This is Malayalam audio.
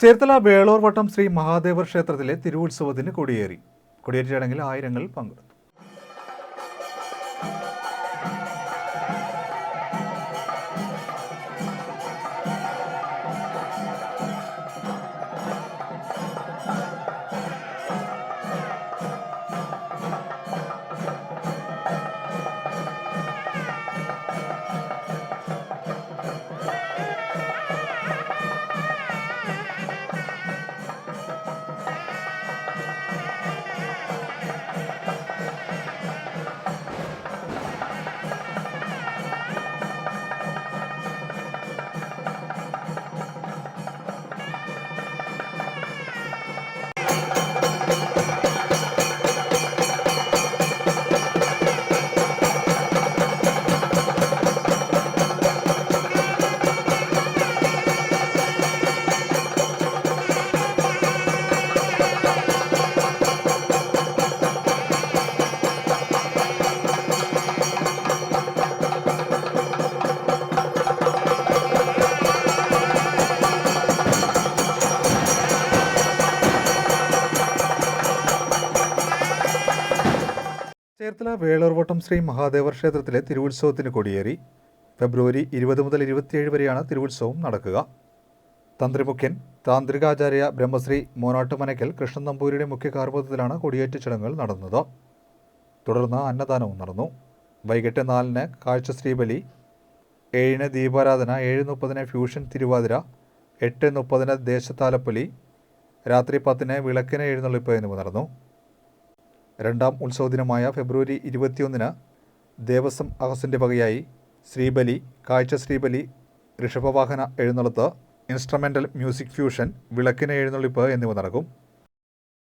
ചേർത്തല വേളൂർ വട്ടം ശ്രീ മഹാദേവർ ക്ഷേത്രത്തിലെ തിരുവുത്സവത്തിന് കൊടിയേറി. കൊടിയേറ്റ ചടങ്ങിൽ ആയിരങ്ങൾ പങ്കെടുത്തു. ചേർത്തല വേളൂർവട്ടം ശ്രീ മഹാദേവർ ക്ഷേത്രത്തിലെ തിരുവുത്സവത്തിന് കൊടിയേറി. ഫെബ്രുവരി ഇരുപത് മുതൽ ഇരുപത്തിയേഴ് വരെയാണ് തിരുവുത്സവം നടക്കുക. തന്ത്രിമുഖ്യൻ താന്ത്രികാചാര്യ ബ്രഹ്മശ്രീ മോനാട്ടുമനയ്ക്കൽ കൃഷ്ണൻ നമ്പൂരിയുടെ മുഖ്യ കാർമ്മത്തിലാണ് കൊടിയേറ്റ ചടങ്ങുകൾ നടന്നത്. തുടർന്ന് അന്നദാനവും നടന്നു. വൈകിട്ട് നാലിന് കാഴ്ച ശ്രീബലി ഏഴിന് ദീപാരാധന ഏഴ് മുപ്പതിന് ഫ്യൂഷൻ തിരുവാതിര എട്ട് മുപ്പതിന് ദേശത്താലപ്പൊലി രാത്രി പത്തിന് വിളക്കിന് എഴുന്നള്ളിപ്പ് എന്നിവ നടന്നു. രണ്ടാം ഉത്സവ ദിനമായ ഫെബ്രുവരി ഇരുപത്തിയൊന്നിന് ദേവസ്വം അഹസിന്റെ വകയായി ശ്രീബലി കാഴ്ച ശ്രീബലി ഋഷഭവാഹന എഴുന്നള്ളത്ത് ഇൻസ്ട്രുമെന്റൽ മ്യൂസിക് ഫ്യൂഷൻ വിളക്കിന് എഴുന്നള്ളിപ്പ് എന്നിവ നടക്കും.